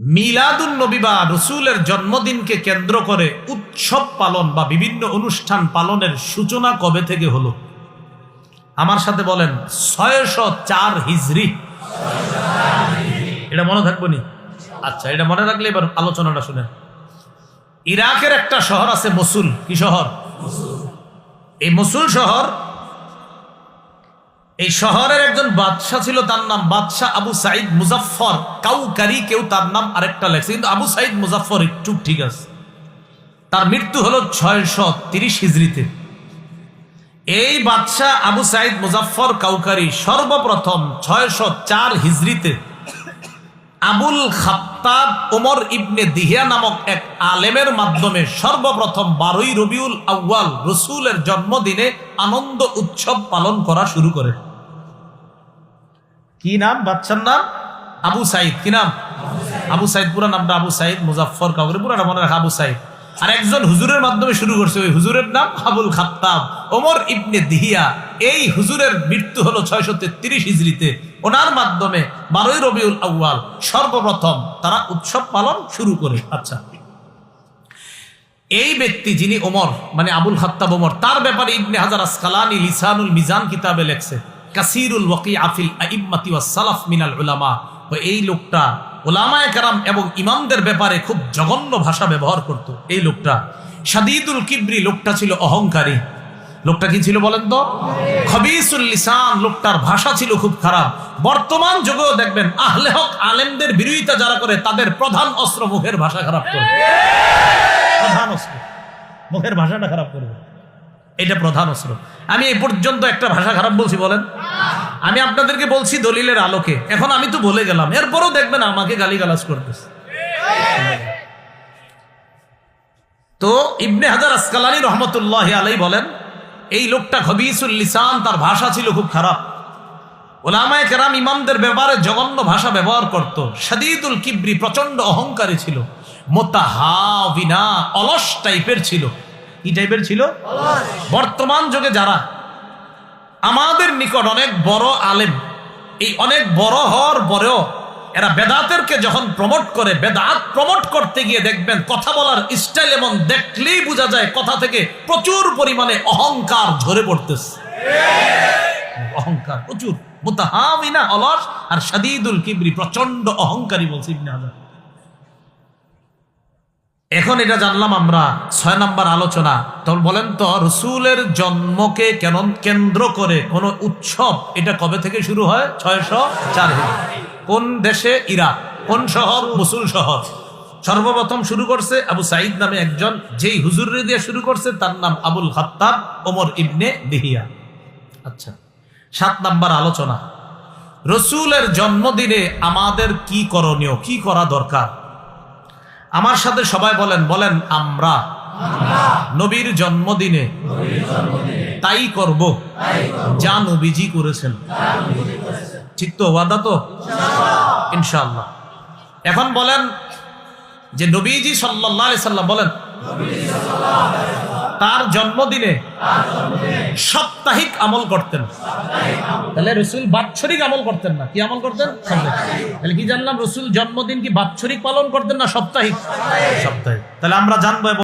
মিলাদুন নবী বা রসুলের জন্মদিনকে কেন্দ্র করে উৎসব পালন বা বিভিন্ন অনুষ্ঠান পালনের সূচনা কবে থেকে হলো? আমার সাথে বলেন, ছয়শো চার হিজড়ি এটা মনে থাকব নি? আচ্ছা এটা মনে রাখলে এবার আলোচনাটা শুনে ইরাকের একটা শহর আছে মসুল। কি শহর? এই মসুল শহর এই শহরের একজন বাদশাহ ছিল, তার নাম বাদশাহ আবু সাইদ মুজাফফর। কাউকারি কেউ তার নাম আরেকটা লেখছে, কিন্তু আবু সাইদ মুজাফফর একটু ঠিক আছে। তার মৃত্যু হলো ছয়শো তিরিশ হিজড়িতে। এই বাদশাহ আবু সাইদ মুজাফফর কাউকারি সর্বপ্রথম ছয়শো চার হিজড়িতে আবুল খাত্তাব ওমর ইবনে দিহিয়া নামক এক আলেমের মাধ্যমে সর্বপ্রথম বারোই রবিউল আউ্য়াল রসুলের জন্মদিনে আনন্দ উৎসব পালন করা শুরু করে। কি নাম? বাচ্চার নাম? আবু সাইদ। কি নাম? আবু সাইদ, পুরা নামটা আবু সাইদ মুজাফর কাউরে, পুরা মনে রাখা আবু সাইদ। আর একজন হুজুরের মাধ্যমে শুরু করছে, ওই হুজুরের নাম আবুল খাত্তাব। ওমর ইবনে দিহিয়া। এই হুজুরের মৃত্যু হলো ছয়শো তেত্রিশ হিজড়িতে। ওনার মাধ্যমে বারোই রবিউল আউ্য়াল সর্বপ্রথম তারা উৎসব পালন শুরু করে। আচ্ছা। এই ব্যক্তি যিনি ওমর মানে আবুল খাত্তাব ওমর, তার ব্যাপারে ইবনে হাজার আসকালানি লিসানুল মিজান কিতাবে লেখছে। কাসিরুল ওয়াকি আফিল আইম্মাতি ওয়াস সালাফ মিনাল উলামা। ও এই লোকটা ওলামায়ে কারাম এবং ইমামদের ব্যাপারে খুব জঘন্য ভাষা ব্যবহার করত। এই লোকটা সাদিদুল কিবরি লোকটা ছিল অহংকারী। লোকটা কি ছিল বলেন তো? খবিসুল লিসান লোকটার ভাষা ছিল খুব খারাপ। বর্তমান যুগেও দেখবেন আহলে হক আলেমদের বিরোধিতা যারা করে, তাদের প্রধান অস্ত্র মুখের ভাষা খারাপ করে প্রধান অস্ত্র। মুখের ভাষাটা খারাপ করবে। এটা প্রধান অস্ত্র। আমি এই পর্যন্ত একটা ভাষা খারাপ বলছি, বলেন। আমি আপনাদেরকে বলছি দলিলের আলোকে। এখন আমি তো বলে গেলাম। এরপরও দেখবেন আমাকে গালিগালাজ করতেছে। তো ইবনে হাজার আসকালানি রহমতুল্লাহ আলাই বলেন, এই লোকটা খবিসুল লিসান, তার ভাষা ছিল খুব খারাপ। ওলামায় কেরাম ইমামদের ব্যাপারে জঘন্য ভাষা ব্যবহার করত। সাদিদুল কিবরি প্রচণ্ড অহংকারী ছিল। মোতাহাবিনা, অলস টাইপের ছিল। কি টাইপের ছিল? বর্তমান যুগে যারা আমাদের নিকট অনেক বড় আলেম। এই অনেক বড় হওয়ার পরেও এরা বেদাতেরকে যখন প্রমোট করে, বেদাত প্রমোট করতে গিয়ে দেখবেন কথা বলার স্টাইল এমন দেখলেই বোঝা যায় কথা থেকে প্রচুর পরিমাণে অহংকার ঝরে পড়তেছে। অহংকার প্রচুর। মুতাহামিনা অলস আর সাদিদুল কিবরি প্রচণ্ড অহংকারী বলছে ইবনে হাজার। এখন এটা জানলাম আমরা, ছয় নম্বর আলোচনা। তখন বলেন তো, রসুলের জন্মকে কেন কেন্দ্র করে কোন উৎসব, এটা কবে থেকে শুরু হয়? ছয়শো চার কোন দেশে? ইরাক। কোন শহর? মুসুল শহর। সর্বপ্রথম শুরু করছে আবু সাইদ নামে একজন, যেই হুজুরে দিয়ে শুরু করছে, তার নাম আবুল খাত্তাব ওমর ইবনে দিহিয়া। আচ্ছা সাত নাম্বার আলোচনা। রসুলের জন্মদিনে আমাদের কি করণীয়? কি করা দরকার? আমার সাথে সবাই বলেন বলেন, আমরা। নবীর জন্মদিনে তাই করব। যা নবীজি করেছেন। চিত্ত ওয়াদা তো? ইনশাল্লাহ এখন বলেন যে নবীজি সাল্লাহ সাল্লাম বলেন তার জন্মদিনে সাপ্তাহিক আমল করতেন। তাহলে রসুল বাৎসরিক আমল করতেন না। কি আমল করতেন? তাহলে কি জানলাম রসুল জন্মদিন কি বাৎসরিক পালন করতেন না সাপ্তাহিক? সাপ্তাহিক। তাহলে আমরা জানব